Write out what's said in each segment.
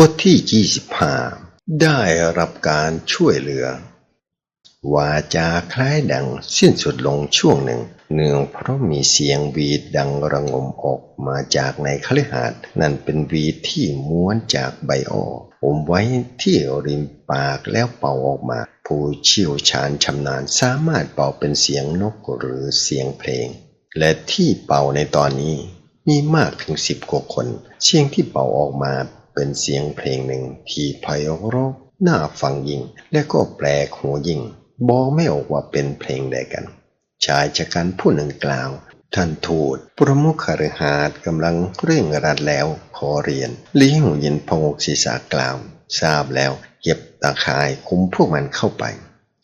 บทที่ 25 ได้รับการช่วยเหลือ วาจาคล้ายดังสิ้นสุดลงช่วงหนึ่ง เนื่องเพราะมีเสียงวีดดังระงมออกมาจากในคฤหาสน์นั่นเป็นวีดที่ม้วนจากใบอ้ออมไว้ที่ริมปากแล้วเป่าออกมา ผู้เชี่ยวชาญชำนาญสามารถเป่าเป็นเสียงนกหรือเสียงเพลง และที่เป่าในตอนนี้มีมากถึงสิบกว่าคน เสียงที่เป่าออกมา เป็นเสียงเพลงหนึ่งที่ไพเราะน่าฟังยิ่ง และก็แปลกหูยิ่งบอกไม่ออกว่าเป็นเพลงใดกัน ชายชะกันผู้หนึ่งกล่าว ท่านทูตประมุขคฤหาสน์กำลังเร่งรัดแล้วขอเรียนลีหูยินพงกศีรษะกล่าว ทราบแล้วเก็บตาข่ายคุมพวกมันเข้าไป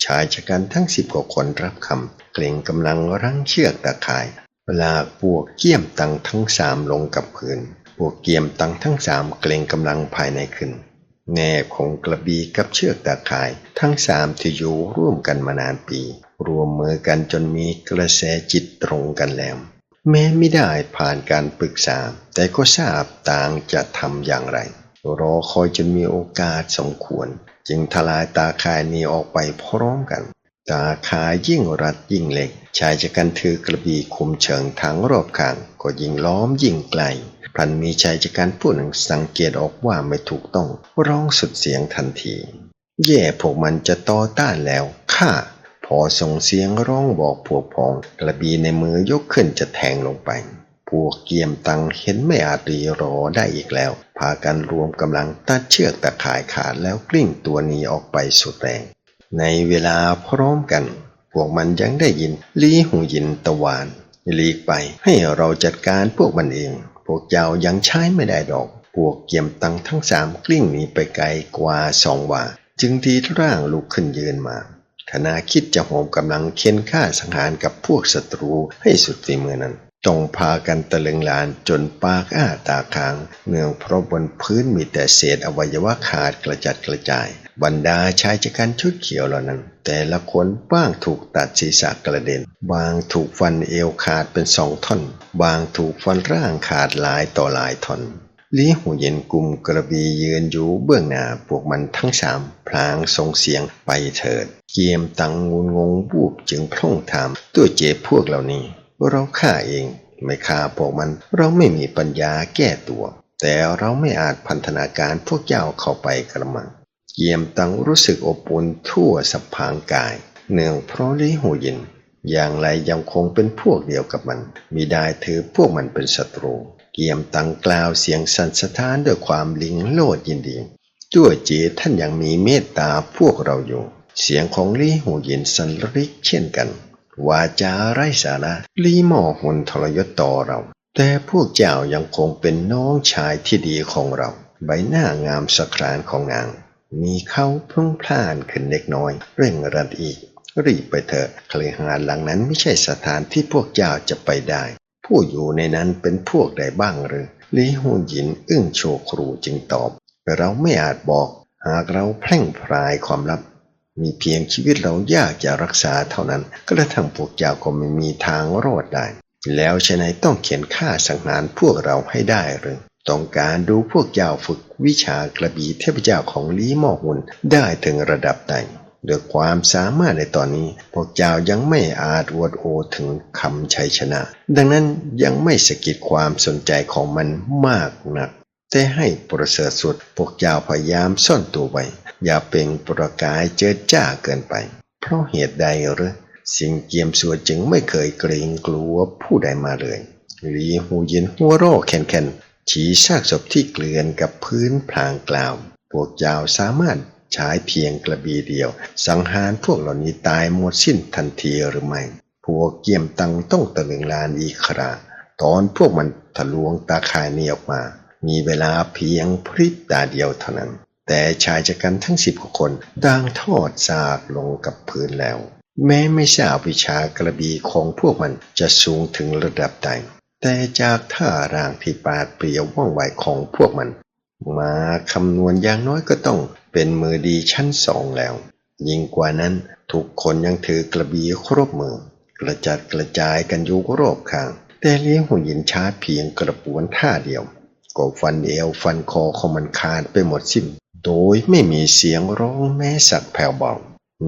ชายชะกันทั้งสิบกว่าคนรับคำเกรงกำลังรั้งเชือกตาข่ายเวลาพวกเกี้ยมตังทั้งสามลงกับพื้น พวกเกียมตังทั้งสามเกรงกำลังภายในขึ้น แง่ของกระบีกับเชือกตาข่าย ทั้งสามที่อยู่ร่วมกันมานานปี รวมมือกันจนมีกระแสจิตตรงกันแล้ว แม้ไม่ได้ผ่านการปรึกษา แต่ก็ทราบต่างจะทำอย่างไร รอคอยจนมีโอกาสสมควร จึงทลายตาข่ายนี้ออกไปพร้อมกันตาข่ายยิ่งรัดยิ่งเล็ก ชายจะกันถือกระบี่คุมเชิงทั้งรอบข้าง ก็ยิ่งล้อมยิ่งไกล ลันมีชายจัดการผู้หนึ่งสังเกตออกว่าไม่ถูกต้องร้องสุดเสียงทันที แย่พวกมันจะต่อต้านแล้วข้าพอส่งเสียงร้องบอกพวกพ้องกระบีในมือยกขึ้นจะแทงลงไป พวกเกียมตังเห็นไม่อาจรีรอได้อีกแล้ว พากันรวมกำลังตัดเชือกตะข่ายขาดแล้วกลิ้งตัวหนี้ออกไปสุดแรง ในเวลาพร้อมกัน พวกมันยังได้ยิน ลีหูยินตะวานลีกไปให้เราจัดการพวกมันเอง พวกเจ้ายังใช้ไม่ได้ดอก พวกเกียมตังทั้งสามกลิ้งหนีไปไกลกว่าสองว่า จึงทีร่างลุกขึ้นยืนมาขณะคิดจะโหมกำลังเค้นฆ่าสังหารกับพวกศัตรูให้สุดฝีมือนั้น ต้องพากันตะลึงลานจนปากอ้าตาค้าง เนื่องเพราะบนพื้นมีแต่เศษอวัยวะขาดกระจัดกระจาย บรรดาชายชะกันชุดเขียวเหล่านั้น แต่ละคนบ้างถูกตัดศีรษะกระเด็น บางถูกฟันเอวขาดเป็นสองท่อน บางถูกฟันร่างขาดหลายต่อหลายท่อนลีหูเย็นกลุ่มกระบียืนอยู่เบื้องหน้าพวกมันทั้งสามพลางส่งเสียงไปเถิด เกียมตังงุนงงบูบจึงพร่องถามตัวเจ็บพวกเหล่านี้ เราฆ่าเองไม่ฆ่าพวกมัน เราไม่มีปัญญาแก้ตัว แต่เราไม่อาจพันธนาการพวกเจ้าเข้าไปกระมังเกียมตังรู้สึกอบอุ่นทั่วสัพพางกาย เนื่องเพราะลีหูย็นอย่างไรยังคงเป็นพวกเดียวกับมันมิได้ถือพวกมันเป็นศัตรูเกียมตังกล่าวเสียงสันสะท้านด้วยความลิงโลดยินดีด้วยเจท่านยังมีเมตตาพวกเราอยู่ เสียงของลี่หูย็นสันริกเช่นกัน วาจาไร้สาระลีหม่อหนทรยศต่อเรา แต่พวกเจ้ายังคงเป็นน้องชายที่ดีของเรา ใบหน้างามสะครานของนาง มีเขาพุ่งพล่านขึ้นเล็กน้อย เร่งรัดอีก รีบไปเถอะคฤหานหลังนั้นไม่ใช่สถานที่พวกเจ้าจะไปได้ ผู้อยู่ในนั้นเป็นพวกใดบ้างหรือลีฮูนหยินอึ้งโชครูจึงตอบ เราไม่อาจบอก หากเราแพร่งพรายความลับ มีเพียงชีวิตเรายากจะรักษาเท่านั้น กระทั่งพวกเจ้าก็ไม่มีทางรอดได้ แล้วฉะไหนต้องเขียนฆ่าสังหารพวกเราให้ได้หรือต้องการดูพวกเจ้าฝึกวิชากระบี่เทพเจ้าของลีหมอหุนได้ถึงระดับใดด้วยความสามารถในตอนนี้ พวกเจ้ายังไม่อาจอวดโอถึงคำชัยชนะ ดังนั้นยังไม่สะกิดความสนใจของมันมากนัก แต่ให้ประเสริฐสุด พวกเจ้าพยายามซ่อนตัวไว้ อย่าเป็นประกายเจิดจ้าเกินไป เพราะเหตุใดหรือสิ่งเกียมสัวจึงไม่เคยเกรงกลัวผู้ใดมาเลยหลีหูเย็นหัวโรคแข็งๆฉีซากศพที่เกลื่อนกับพื้นพลางกล่าว พวกเจ้าสามารถใช้เพียงกระบี่เดียว สังหารพวกเหล่านี้ตายหมดสิ้นทันทีหรือไม่ พวกเกียมตังต้องตะลึงลานอีกคราตอนพวกมันทะลวงตาข่ายนี้ออกมา มีเวลาเพียงพริบตาเดียวเท่านั้น แต่ชายจักันทั้งสิบกว่าคนต่างทอดซากลงกับพื้นแล้ว แม้ไม่ทราบวิชากระบี่ของพวกมันจะสูงถึงระดับใดแต่จากท่าร่างที่ปาดเปรียวว่องไวของพวกมัน มาคำนวณอย่างน้อยก็ต้องเป็นมือดีชั้นสองแล้ว ยิ่งกว่านั้นทุกคนยังถือกระบี่ครบมือกระจัดกระจายกันอยู่รอบข้าง แต่เลี้ยงหุ่นยินช้าเพียงกระปวนท่าเดียวก็ฟันเอวฟันคอของมันขาดไปหมดสิ้น โดยไม่มีเสียงร้องแม้สักแผ่วเบา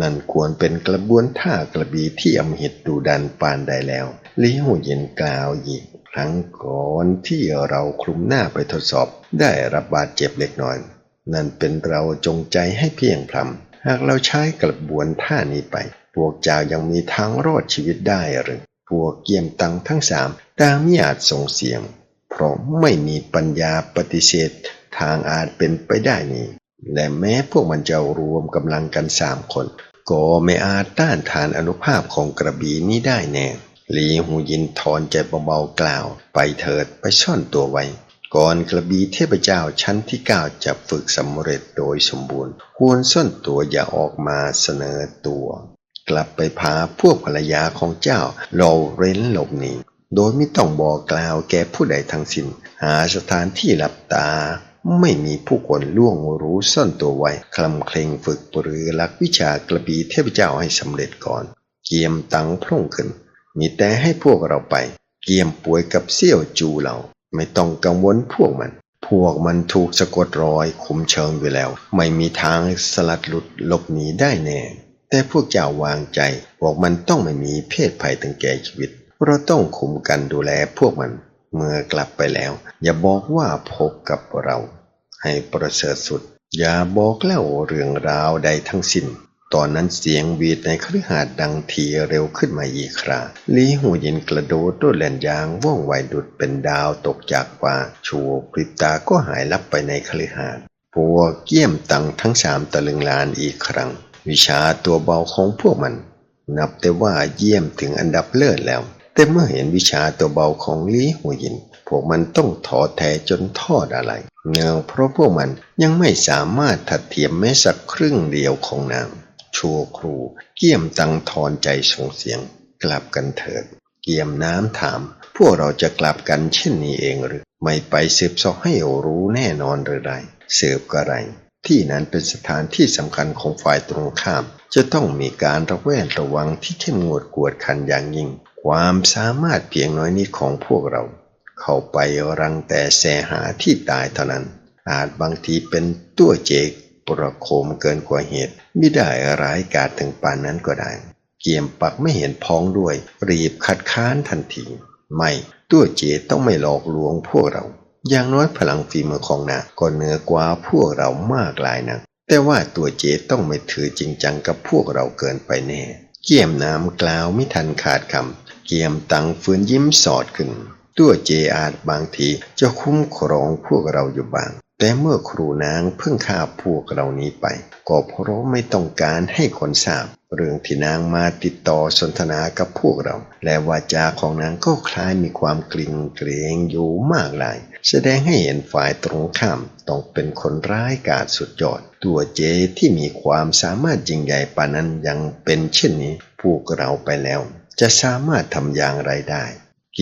นั่นควรเป็นกระบวนท่ากระบีที่อำหิตดูดันปานใดแล้วเลี้ยวเย็นกล่าวอีกครั้งก่อนที่เราคลุมหน้าไปทดสอบ ได้รับบาดเจ็บเล็กน้อย นั่นเป็นเราจงใจให้เพียงพลำหากเราใช้กระบวนท่านี้ไป พวกเจ้ายังมีทางรอดชีวิตได้หรือพวกเกียมตังทั้งสามต่างไม่อาจส่งเสียง เพราะไม่มีปัญญาปฏิเสธ ทางอาจเป็นไปได้นี้ และแม้พวกมันจะรวมกำลังกันสามคน ก็ไม่อาจต้านทานอนุภาพของกระบี่นี้ได้แน่หลีหูยินถอนใจเบาๆกล่าว ไปเถิดไปซ่อนตัวไว้ ก่อนกระบี่เทพเจ้าชั้นที่เก้าจะฝึกสำเร็จโดยสมบูรณ์ ควรซ่อนตัวอย่าออกมาเสนอตัว กลับไปพาพวกภรรยาของเจ้าเราเร้นหลบหนีโดยไม่ต้องบอกกล่าวแก่ผู้ใดทั้งสิ้นหาสถานที่หลับตา ไม่มีผู้คนล่วงรู้ซ่อนตัวไว้คลำเคร่งฝึกปรือหลักวิชากระบีเทพเจ้าให้สำเร็จก่อน เกียมตังพร่งขึ้น มีแต่ให้พวกเราไป เกียมป่วยกับเสี่ยวจูเรา ไม่ต้องกังวลพวกมัน พวกมันถูกสะกดรอยคุมเชิงอยู่แล้ว ไม่มีทางสลัดหลุดหลบหนีได้แน่ แต่พวกเจ้าวางใจพวกมันต้องไม่มีเพศภัยถึงแก่ชีวิต เราต้องคุมกันดูแลพวกมันเมื่อกลับไปแล้ว อย่าบอกว่าพบกับเรา ให้ประเสริฐสุด อย่าบอกเล่าเรื่องราวใดทั้งสิ้น ตอนนั้นเสียงวีดในคฤหาสน์ดังทีเร็วขึ้นมาอีกคราลีหูยินกระโดดโดดแหลนยางว่องไวดุดเป็นดาวตกจากฟ้าชั่วพริบตาก็หายลับไปในคฤหาสน์พวกเกี้ยมตังทั้งสามตะลึงลานอีกครั้ง วิชาตัวเบาของพวกมัน นับแต่ว่าเยี่ยมถึงอันดับเลิศแล้ว แต่เมื่อเห็นวิชาตัวเบาของลีหูยิน พวกมันต้องถอแท้จนทอดอะไรเนื่องเพราะพวกมันยังไม่สามารถถัดเทียมแม้สักครึ่งเดียวของนางชั่วครู เกี่ยมตังทอนใจส่งเสียง กลับกันเถิด เกี่ยมน้ำถาม พวกเราจะกลับกันเช่นนี้เองหรือ ไม่ไปสืบสอบให้รู้แน่นอนหรือไรสืบกระไร ที่นั้นเป็นสถานที่สำคัญของฝ่ายตรงข้าม จะต้องมีการระแวดระวังที่เข้มงวดกวดขันอย่างยิ่ง ความสามารถเพียงน้อยนิดของพวกเรา เข้าไปรังแต่แสหาที่ตายเท่านั้น อาจบางทีเป็นตัวเจกประโคมเกินกว่าเหตุไม่ได้ร้ายกาจถึงปานนั้นก็ได้ เกียมปักไม่เห็นพ้องด้วย รีบคัดค้านทันที ไม่ตัวเจต้องไม่หลอกลวงพวกเรา อย่างน้อยพลังฝีมือของนาก็เหนือกว่าพวกเรามากหลายนะแต่ว่าตัวเจต้องไม่ถือจริงจังกับพวกเราเกินไปแน่ เกี่ยมน้ำกล่าวไม่ทันขาดคำเกี่ยมตังฟื้นยิ้มสอดขึ้น ตัวเจอาจบางทีจะคุ้มครองพวกเราอยู่บ้าง แต่เมื่อครูนางเพิ่งฆ่าพวกเรานี้ไป ก็เพราะไม่ต้องการให้คนทราบ เรื่องที่นางมาติดต่อสนทนากับพวกเรา และวาจาของนางก็คล้ายมีความกลิ่งเกรงอยู่มากหลาย แสดงให้เห็นฝ่ายตรงข้ามต้องเป็นคนร้ายกาจสุดยอด ตัวเจที่มีความสามารถยิ่งใหญ่ปานนั้นยังเป็นเช่นนี้พวกเราไปแล้ว จะสามารถทำอย่างไรได้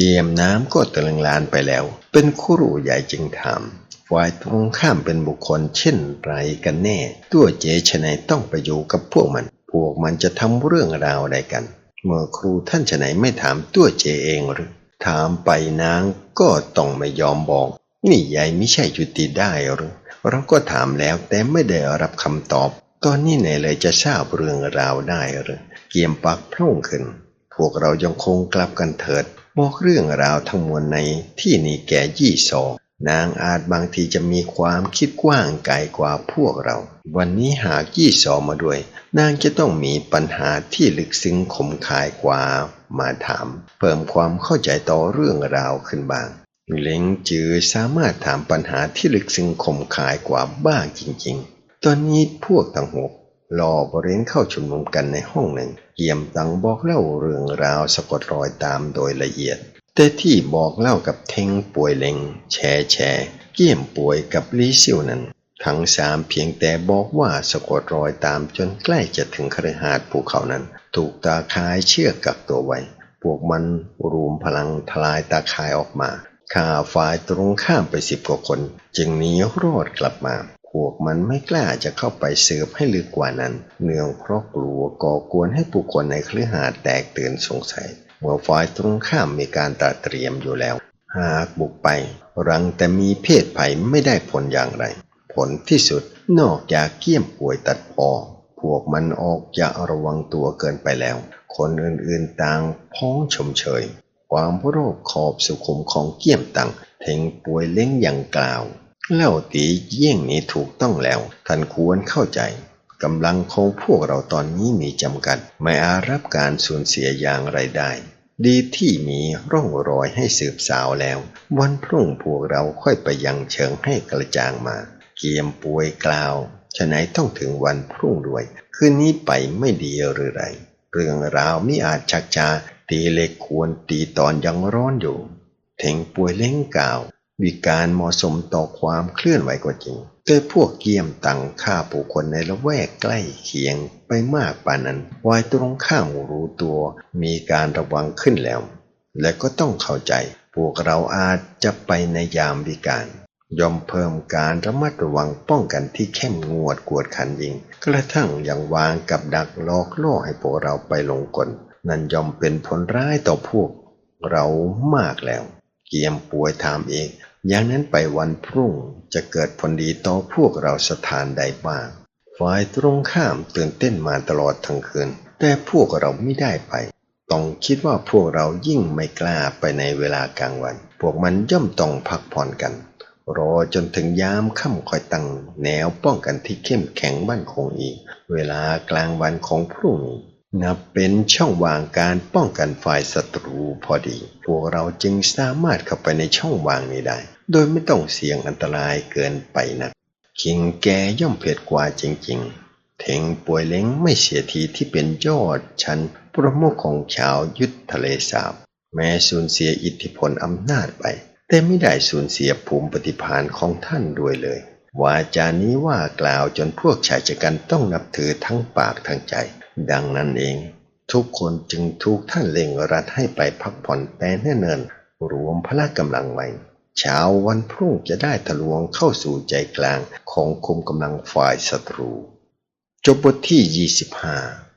เกียมน้ำก็ตะลึงลานไปแล้ว เป็นครูใหญ่จึงถามฝ่ายตรงข้ามเป็นบุคคลเช่นไรกันแน่ ตัวเจชนายต้องไปอยู่กับพวกมัน พวกมันจะทำเรื่องราวใดกัน เมื่อครูท่านชนายไม่ถามตัวเจเองหรือ ถามไปนางก็ต้องไม่ยอมบอก นี่ยายไม่ใช่ยุติได้หรือเราก็ถามแล้วแต่ไม่ได้รับคำตอบ ตอนนี้ไหนเลยจะทราบเรื่องราวได้หรือเกียมปักพร่งขึ้น พวกเรายังคงกลับกันเถิด บอกเรื่องราวทั้งมวลในที่นี้แก่ยี่สองนางอาจบางทีจะมีความคิดกว้างไกลกว่าพวกเรา วันนี้หากยี่สอมาด้วย นางจะต้องมีปัญหาที่ลึกซึ้งขมขายกว่า มาถาม เพิ่มความเข้าใจต่อเรื่องราวขึ้นบ้างเล้งจือสามารถถามปัญหาที่ลึกซึ้งขมขายกว่าบ้างจริง ๆ ตอนนี้พวกทั้งหก รอบริเวณเข้าชุมนุมกันในห้องหนึ่ง เกี่ยมตังบอกเล่าเรื่องราวสะกดรอยตามโดยละเอียด แต่ที่บอกเล่ากับเทงป่วยเล็ง แชแชเกี่ยมป่วยกับลีซิวนั้น ทั้งสามเพียงแต่บอกว่าสะกดรอยตามจนใกล้จะถึงคฤหาสน์ภูเขานั้น ถูกตาคายเชือกกักตัวไว้ พวกมันรวมพลังทลายตาคายออกมาข่าฝ่ายตรงข้ามไปสิบกว่าคน จึงหนีรอดกลับมา พวกมันไม่กล้าจะเข้าไปสืบให้ลึกกว่านั้น เนื่องเพราะกลัวก่อกวนให้ผู้คนในคฤหาสน์แตกตื่นสงสัยเมื่อฝ่ายตรงข้ามมีการตระเตรียมอยู่แล้ว หากบุกไปรังแต่มีเพศภัยไม่ได้ผลอย่างไร ผลที่สุดนอกจากเกี้ยมป่วยตัดพอพวกมันออกจะระวังตัวเกินไปแล้ว คนอื่นๆต่างพ้องชมเชย ความโรคขอบสุขุมของเกี้ยมตังเทงป่วยเล้งอย่างกล่าว เล่าตีเยี่ยงนี้ถูกต้องแล้ว ท่านควรเข้าใจกำลังของพวกเราตอนนี้มีจำกัด ไม่อาจรับการสูญเสียอย่างไรได้ ดีที่มีร่องรอยให้สืบสาวแล้ว วันพรุ่งพวกเราค่อยไปยังเชิงให้กระจ่างมา เกียมป่วยกล่าวฉะไหนต้องถึงวันพรุ่งด้วย คืนนี้ไปไม่ดีหรือไร เรื่องราวมิอาจชักจาตีเล็กควรตีตอนยังร้อนอยู่เถงป่วยเล้งกล่าว วิการเหมาะสมต่อความเคลื่อนไหวก็จริง แต่พวกเกียมตังฆ่าผู้คนในละแวกใกล้เคียงไปมากป่านนั้นวายตรงข้ามรู้ตัว มีการระวังขึ้นแล้ว และก็ต้องเข้าใจ พวกเราอาจจะไปในยามวิการยอมเพิ่มการระมัดระวังป้องกันที่เข้มงวดกวดขันยิงกระทั่งยังวางกับดักหลอกล่อให้พวกเราไปหลงกลนั่นยอมเป็นผลร้ายต่อพวกเรามากแล้ว เกียมป่วยถามเอง อย่างนั้นไปวันพรุ่งจะเกิดผลดีต่อพวกเราสถานใดบ้าง ฝ่ายตรงข้ามตื่นเต้นมาตลอดทั้งคืน แต่พวกเราไม่ได้ไป ต้องคิดว่าพวกเรายิ่งไม่กล้าไปในเวลากลางวัน พวกมันย่อมต้องพักผ่อนกัน รอจนถึงยามค่ำคอยตั้งแนวป้องกันที่เข้มแข็งมั่นคงอีก เวลากลางวันของพรุ่งนี้นับเป็นช่องว่างการป้องกันฝ่ายศัตรูพอดี พวกเราจึงสามารถเข้าไปในช่องว่างนี้ได้ โดยไม่ต้องเสี่ยงอันตรายเกินไปนัก คิงแกย่อมเผ็ดกว่าจริงๆเทงป่วยเล้งไม่เสียทีที่เป็นยอดชั้นประมุขของชาวยุทธทะเลสาบ แม้สูญเสียอิทธิพลอำนาจไป แต่ไม่ได้สูญเสียภูมิปฏิภาณของท่านด้วยเลยวาจานี้ว่ากล่าวจนพวกชายชะกันต้องนับถือทั้งปากทั้งใจ ดังนั้นเอง ทุกคนจึงถูกท่านเล็งรัดให้ไปพักผ่อนแต่เนิ่นรวมพละกำลังไว้ เช้าวันพรุ่งจะได้ทะลวงเข้าสู่ใจกลางของคุมกำลังฝ่ายศัตรู จบบทที่ 25